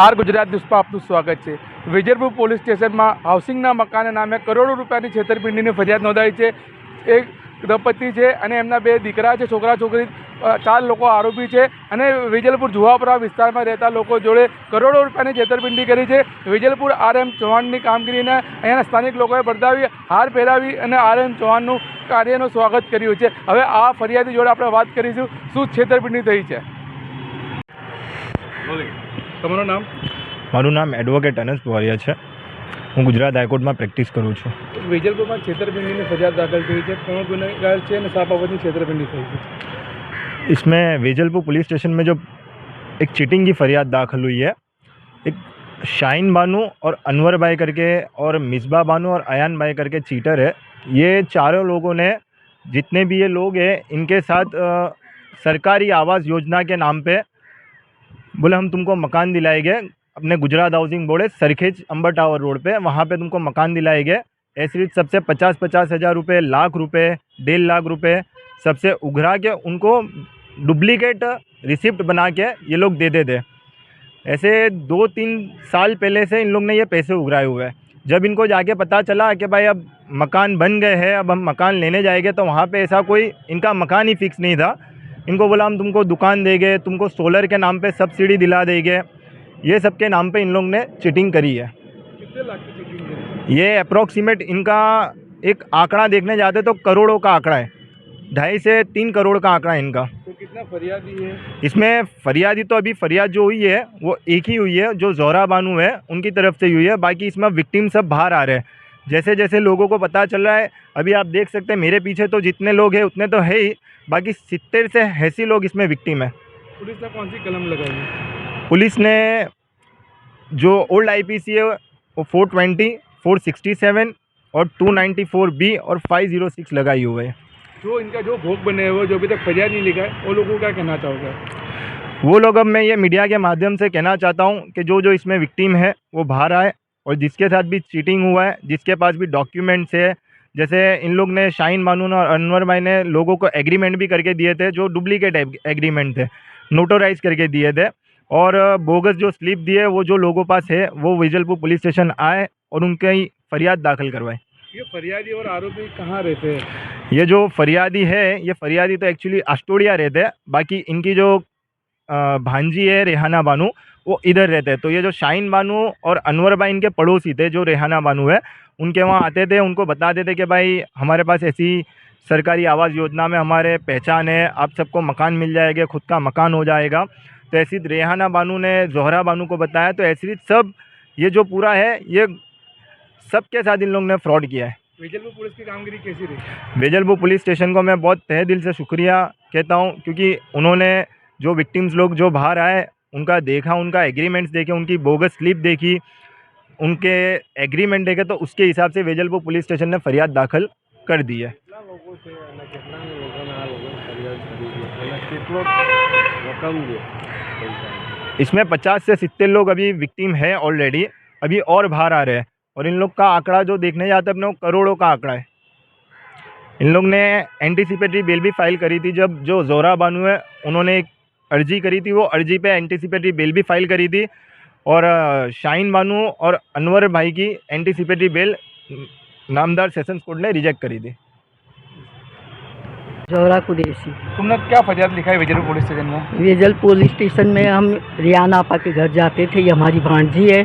R Gujarat ન્યૂઝમાં આપનું સ્વાગત છે. વિજયપુર પોલીસ સ્ટેશનમાં હાઉસિંગના મકાનના નામે કરોડો રૂપિયાની છેતરપિંડીની ફરિયાદ નોંધાઈ છે. એક દંપતી છે અને એમના બે દીકરા છે. છોકરા, છોકરી ચાર લોકો આરોપી છે અને વિજલપુર જુહાપુરા વિસ્તારમાં રહેતા લોકો જોડે કરોડો રૂપિયાની છેતરપિંડી કરી છે. વિજલપુર આર એમ ચૌહાણની કામગીરીને અહીંયાના સ્થાનિક લોકોએ બરદાવી હાર પહેરાવી અને આર એમ ચૌહાણનું કાર્યનું સ્વાગત કર્યું છે. હવે આ ફરિયાદી જોડે આપણે વાત કરીશું. શું છેતરપિંડી થઈ છે? તમારું નામ મારું નામ એડવોકેટ અનસ પવારિયા છે હું ગુજરાત હાઈકોર્ટમાં પ્રેક્ટિસ કરું છું વિજલપુરમાં છેતરપિંડીની ફરિયાદ દાખલ થઈ છે કોણ ગુનેગાર છે અને શા બાબતની છેતરપિંડી થઈ છે इसमें वेजलपुर पुलिस स्टेशन में जो एक चीटिंग की फरियाद दाखिल हुई है एक शाइन बानू और अनवर भाई करके और मिसबा बानू और अयान भाई करके चीटर है ये चारों लोगों ने जितने भी ये लोग हैं इनके साथ अ, सरकारी आवास योजना के नाम पे बोले, हम तुमको मकान दिलाएँगे अपने गुजरात हाउसिंग बोर्ड है, सरखेज अंबर टावर रोड पे। वहाँ पे तुमको मकान दिलाएँगे ऐसी रीत सबसे पचास पचास हज़ार रुपये लाख रुपए, डेढ़ लाख रुपए, सबसे उघरा के उनको डुप्लीकेट रिसिप्ट बना के ये लोग दे देते ऐसे दो तीन साल पहले से इन लोग ने ये पैसे उघराए हुए हैं। जब इनको जाके पता चला कि भाई अब मकान बन गए हैं, अब हम मकान लेने जाएँगे तो वहाँ पे ऐसा कोई इनका मकान ही फिक्स नहीं था। इनको बोला हम तुमको दुकान देंगे तुमको सोलर के नाम पे सब्सिडी दिला देंगे। ये सब के नाम पे इन लोग ने चिटिंग करी है। कितने लाख की चेकिंग करी? ये अप्रोक्सीमेट इनका एक आंकड़ा देखने जाते तो करोड़ों का आंकड़ा है। ढाई से तीन करोड़ का आंकड़ा है इनका। तो कितना फरियादी है? इसमें फरियादी तो अभी फरियाद जो हुई है वो एक ही हुई है जो जोहरा बानू है उनकी तरफ़ से हुई है बाकी इसमें विक्टिम सब बाहर आ रहे हैं। जैसे जैसे लोगों को पता चल रहा है अभी आप देख सकते हैं मेरे पीछे तो जितने लोग हैं उतने तो है ही बाकी सितर से ऐसी लोग इसमें विक्टिम है। पुलिस ने कौन सी कलम लगाई है? पुलिस ने जो ओल्ड आईपीसी है वो four twenty four sixty seven और टू नाइन्टी फोर बी और फाइव ज़ीरो सिक्स लगाई हुए है। जो इनका जो भोग बने हुए जो अभी तक फरियाद नहीं लिखा है वो लोगों को क्या कहना चाहोगे? वो लोग अब मैं ये मीडिया के माध्यम से कहना चाहता हूँ कि जो जो इसमें विक्टिम है वो बाहर आए और जिसके साथ भी चीटिंग हुआ है जिसके पास भी डॉक्यूमेंट्स है जैसे इन लोग ने शाइन बानून और अनवर भाई ने लोगों को एग्रीमेंट भी करके दिए थे जो डुप्लीकेट एग्रीमेंट थे नोटोराइज करके दिए थे। और बोगस जो स्लिप दिए वो जो लोगों पास है वो विजलपुर पुलिस स्टेशन आए और उनकी फरियाद दाखिल करवाए ये फरियादी और आरोपी कहाँ रहते हैं? ये जो फरियादी है ये फरियादी तो एक्चुअली अस्टोडिया रहते हैं। बाकी इनकी जो भांजी है रेहाना बानू वो इधर रहते हैं। तो ये जो शाइन बानू और अनवर भाई इनके पड़ोसी थे जो रेहाना बानू है उनके वहाँ आते थे उनको बताते थे कि भाई हमारे पास ऐसी सरकारी आवास योजना में हमारे पहचान है आप सबको मकान मिल जाएगा खुद का मकान हो जाएगा। तो ऐसी रेहाना बानू ने जोहरा बानू को बताया तो ऐसी सब ये जो पूरा है ये सब के साथ इन लोगों ने फ्रॉड किया है। विजलपुर पुलिस की कामगिरी कैसी रही? वेजलपुर पुलिस स्टेशन को मैं बहुत तहे दिल से शुक्रिया कहता हूँ क्योंकि उन्होंने जो विक्टिम्स लोग जो बाहर आए उनका देखा उनका एग्रीमेंट्स देखे उनकी बोगस स्लिप देखी उनके एग्रीमेंट देखे तो उसके हिसाब से वेजलपुर पुलिस स्टेशन ने फरियाद दाखिल कर दी है। इसमें पचास से सितर लोग अभी विक्टिम है ऑलरेडी अभी और बाहर आ रहे हैं और इन लोग का आंकड़ा जो देखने जाते हैं अपने करोड़ों का आंकड़ा है। इन लोग ने एंटीसिपेटरी बेल भी फ़ाइल करी थी जब जो जोरा बानु है उन्होंने एक अर्जी करी थी वो अर्जी पे एंटीसिपेटरी बेल भी फ़ाइल करी थी और शाइन बानू और अनवर भाई की एंटीसिपेटरी बेल नामदार सेशंस कोर्ट ने रिजेक्ट करी थी। जौहरा कुरेशी। तुमने क्या फरियाद लिखा है विजयपुर पुलिस स्टेशन में? वेजल पुलिस स्टेशन में हम रियाना आपा के घर जाते थे ये हमारी भांजी है।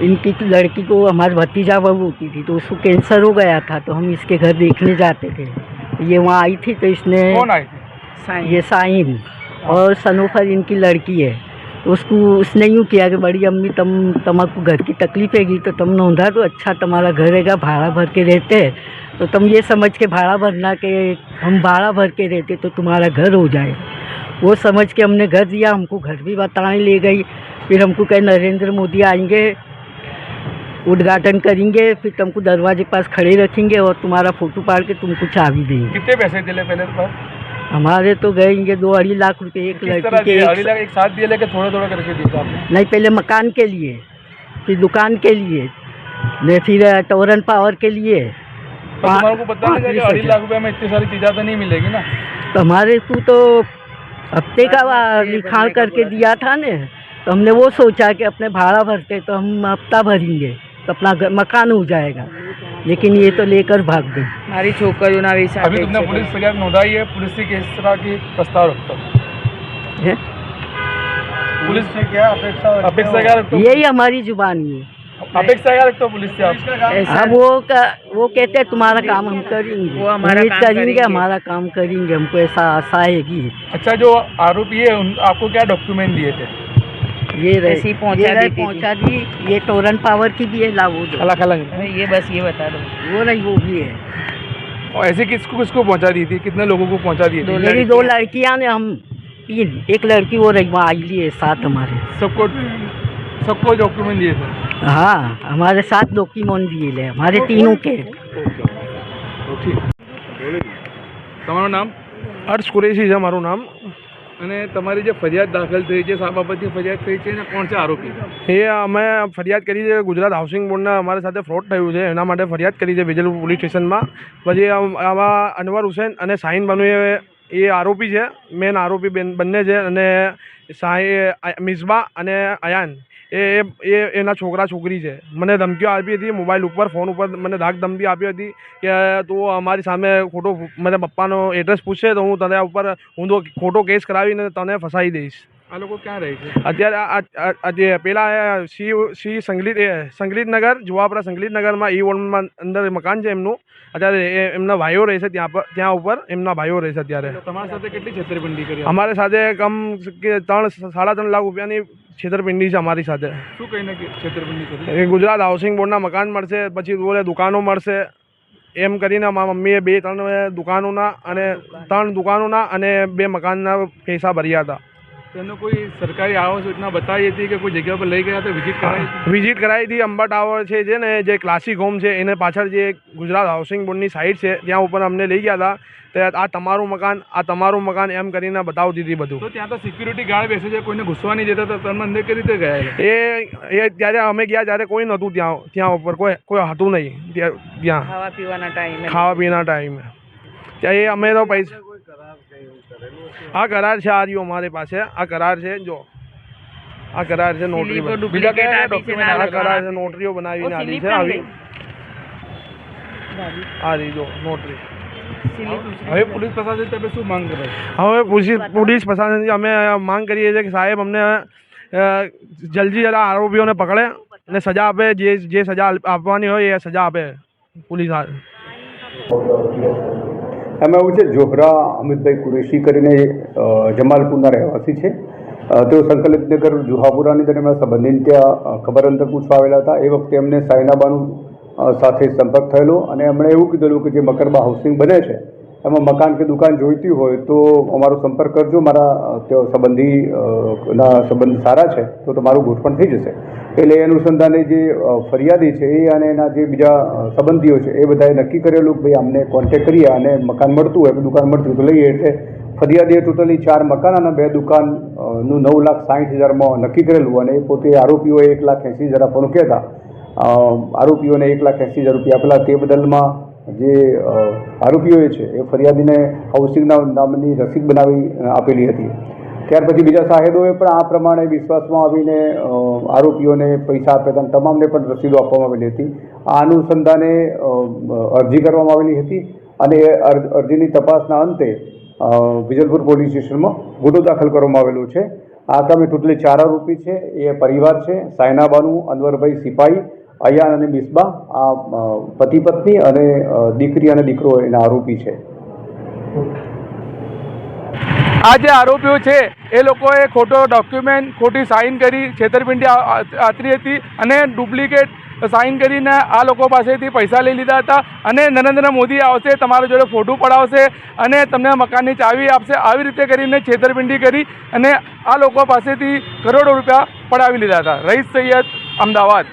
इनकी लड़की को हमारे भतीजा बहू होती थी तो उसको कैंसर हो गया था तो हम इसके घर देखने जाते थे। ये वहाँ आई थी तो इसने कौन आए थे? ये साइन और सनोफर इनकी लड़की है। तो उसको, उसने यूँ किया कि बड़ी अम्मी, तम, तुमको घर की तकलीफ़ हैगी तो तुम नोंधा तो अच्छा तुम्हारा घर हैगा भाड़ा भर के रहते हैं? तो तुम ये समझ के भाड़ा भरना के हम भाड़ा भर के रहते तो तुम्हारा घर हो जाए। वो समझ के हमने घर दिया, हमको घर भी बताने ले गई। फिर हमको कहे, नरेंद्र मोदी आएँगे, उद्घाटन करेंगे, फिर तुमको दरवाजे पास खड़े रखेंगे और तुम्हारा फ़ोटो पाड़ के तुमको चाबी देंगे। कितने पैसे दिले पहले तो? पर हमारे तो गए इनके दो अढ़ी लाख रुपए एक लड़की के अढ़ी लाख एक साथ दिए लेके थोड़ा थोड़ा करके दिया आपने। नहीं पहले मकान के लिए फिर दुकान के लिए नहीं फिर टोरन पावर के लिए। तो को पता अढ़ी लाख रुपए में इतनी सारी चीज़ें तो नहीं मिलेगी ना? तो हमारे को तो हफ़्ते का लिखाण करके दिया था ने तो हमने वो सोचा कि अपने भाड़ा भरते तो हम हफ़्ता भरेंगे तो अपना घर मकान हो जाएगा। लेकिन ये तो लेकर भाग गए મારી છોકરીઓના વિશે अभी तुमने पुलिस फरियाद नोंधाई है पुलिस से किस तरह की प्रस्ताव रखते हो हैं? पुलिस से क्या अपेक्षा अपेक्षा क्या रखते हो यही हमारी जुबानी है अपेक्षा क्या रखते हो पुलिस से आप ऐसा अब वो का, वो कहते हैं तुम्हारा काम हम करेंगे वो हमारा उम्मीद काम करेंगे करेंगे। हमारा काम करेंगे हमको ऐसा आशा हैगी अच्छा जो आरोपी है उन आपको क्या डॉक्यूमेंट दिए थे ये रहे ऐसे ही पहुंचा ये रहे देती थी। पहुंचा दी ये टोरन पावर की भी है ला वो दो खला खला अरे ये बस ये बता दो वो रही वो भी है और ऐसे किसको किसको पहुंचा दी थी कितने लोगों को पहुंचा दी दो थी मेरी दो लड़कियां ने हम तीन एक लड़की वो रही वहाँ आई है साथ हमारे सबको सबको डॉक्यूमेंट दिए थे हाँ हमारे साथ डॉक्यूमेंट दिए ले हमारे तीनों के ઠીક તમારું નામ હર્ષ કુરેશી છે મારું નામ અને તમારી જે ફરિયાદ દાખલ થઈ છે શા બાબતની ફરિયાદ થઈ છે કોણ છે આરોપી? એ અમે ફરિયાદ કરી છે, ગુજરાત હાઉસિંગ બોર્ડના અમારી સાથે ફ્રોડ થયું છે, એના માટે ફરિયાદ કરી છે, વેજલપુર પોલીસ સ્ટેશનમાં. પછી આમાં અનવર હુસેન અને સાઈન બાનુ એ આરોપી છે મેન આરોપી બેન, બંને છે અને શાહી મિસબા અને અયાન એ એ, એના છોકરા છોકરી છે. મને ધમકીઓ આપી હતી, મોબાઈલ ઉપર, ફોન ઉપર મને ધાક ધમકી આપી હતી કે તું અમારી સામે ખોટો, મને પપ્પાનો એડ્રેસ પૂછશે તો હું તને ઉપર હું તો ખોટો કેસ કરાવીને તને ફસાવી દઈશ. આ લોકો ક્યાં રહે છે? અત્યારે આ- જે પેલા સી સી સંગલીત એ સંગલીતનગર જુવાપરા સંગલીતનગરમાં ઈ વોર્ડમાં અંદર મકાન છે એમનું. અત્યારે એમના ભાઈઓ રહે છે ત્યાં પર ત્યાં ઉપર એમના ભાઈઓ રહે છે અત્યારે તમારી સાથે કેટલી છેતરપિંડી કરી અમારી સાથે કમ કે ત્રણ સાડા ત્રણ લાખ રૂપિયાની છેતરપિંડી છે અમારી સાથે. શું કહીને છેતરપિંડી કરી? ગુજરાત હાઉસિંગ બોર્ડના મકાન મળશે પછી બોલે દુકાનો મળશે. એમ કરીને મારા મમ્મીએ બે ત્રણ દુકાનોના અને ત્રણ દુકાનોના અને બે મકાનના પૈસા ભર્યા હતા. તેનો કોઈ સરકારી આવાસ યોજના બતાવી હતી કે કોઈ જગ્યા પર લઈ ગયા તો વિઝિટ કરાવી વિઝિટ કરાવી હતી અંબા ટાવર છે જે ને જે ક્લાસિક હોમ છે એને પાછળ જે ગુજરાત હાઉસિંગ બોર્ડની સાઇટ છે ત્યાં ઉપર અમને લઈ ગયા હતા. તે આ તમારું મકાન આ તમારું મકાન એમ કરીને બતાવતી હતી બધું. તો ત્યાં તો સિક્યુરિટી ગાર્ડ બેસે છે કોઈને ઘૂસવા નહીં જતા તો તમે અંદર કઈ રીતે ગયા એ? એ ત્યારે અમે ગયા ત્યારે કોઈ નહોતું ત્યાં ત્યાં ઉપર કોઈ કોઈ હતું નહીં. ત્યાં ત્યાં. ખાવા પીવાના ટાઈમે ખાવા પીવાના ટાઈમે ત્યાં એ અમે તો પૈસા આ કરાર છે આ રહ્યો અમારી પાસે આ કરાર છે જો આ કરાર છે નોટરી સ્લીપો બની. બીજા ડુપ્લિકેટ કયા આપી છે document ના આ કરાર છે લખવાના. નોટરીઓ બનાવીને ઓ, આલી સ્લીપ છે પણ આવી ગઈ. આ રહી જો નોટરી હવે પોલીસ પ્રશાસન તમે શું માંગ કરે છે હવે પોલીસ પોલીસ પ્રશાસનથી અમે માંગ કરીએ છીએ કે સાહેબ અમને અ, જલ્દી જલ્દી આરોપીઓને પકડે અને સજા આપે જે જે સજા આપવાની હોય એ સજા આપે પોલીસ આ- એમાં એવું છે, જોહરા, અમિતભાઈ કુરેશી કરીને જમાલપુરના રહેવાસી છે. તેઓ સંકલિતનગર જુહાપુરાની અંદર એમના સંબંધીને ત્યાં ખબર અંતર પૂછવા આવેલા હતા. એ વખતે એમને સાયનાબાનું સાથે સંપર્ક થયેલો અને એમણે એવું કીધેલું કે જે મકરબા હાઉસિંગ બને છે એમાં મકાન કે દુકાન જોઈતી હોય તો અમારો સંપર્ક કરજો. મારા સંબંધી ના સંબંધ સારા છે, તો તમારું ગોઠવણ થઈ જશે. એટલે એ અનુસંધાને જે ફરિયાદી છે, એ અને એના જે બીજા સંબંધીઓ છે, એ બધાએ નક્કી કરેલું કે ભાઈ અમને કોન્ટેક કરીએ અને મકાન મળતું હોય, દુકાન મળતી હોય તો લઈએ. એટલે ફરિયાદીએ ટોટલી ચાર મકાન અને બે દુકાનનું નવ લાખ સાઠ હજારમાં નક્કી કરેલું અને એ પોતે આરોપીઓએ એક લાખ એંસી હજાર આપવાનું કહેતા. આરોપીઓને એક લાખ એંસી હજાર રૂપિયા આપેલા તે બદલમાં જે આરોપીઓએ છે, એ ફરિયાદીને હાઉસિંગના નામની રસીદ બનાવી આપેલી હતી. ત્યાર પછી બીજા સાહેબોએ પણ આ પ્રમાણે વિશ્વાસમાં આવીને આરોપીઓને પૈસા આપ્યા હતા તમામને પણ રસીદો આપવામાં આવેલી હતી. આ અનુસંધાને અરજી કરવામાં આવેલી હતી અને એ અરજીની તપાસના અંતે વિજલપુર પોલીસ સ્ટેશનમાં ગુનો દાખલ કરવામાં આવેલો છે. આ કામે ટોટલી ચાર આરોપી છે, એ પરિવાર છે સાયનાબાનુ અનવરભાઈ સિપાઈ અયાન અને મિસબા આ પતિ પત્ની અને દીકરી અને દીકરો એના આરોપી છે. આ જે આરોપીઓ છે, એ લોકોએ ખોટો ડોક્યુમેન્ટ ખોટી સાઇન કરી, છેતરપિંડી આતરી હતી અને ડુપ્લિકેટ સાઇન કરીને આ લોકો પાસેથી પૈસા લઈ લીધા હતા અને નરેન્દ્ર મોદી આવશે, તમારા જોડે ફોટો પડાવશે અને તમને મકાનની ચાવી આપશે, આવી રીતે કરીને છેતરપિંડી કરી અને આ લોકો પાસેથી કરોડો રૂપિયા પડાવી લીધા હતા. રહીશ સૈયદ અમદાવાદ.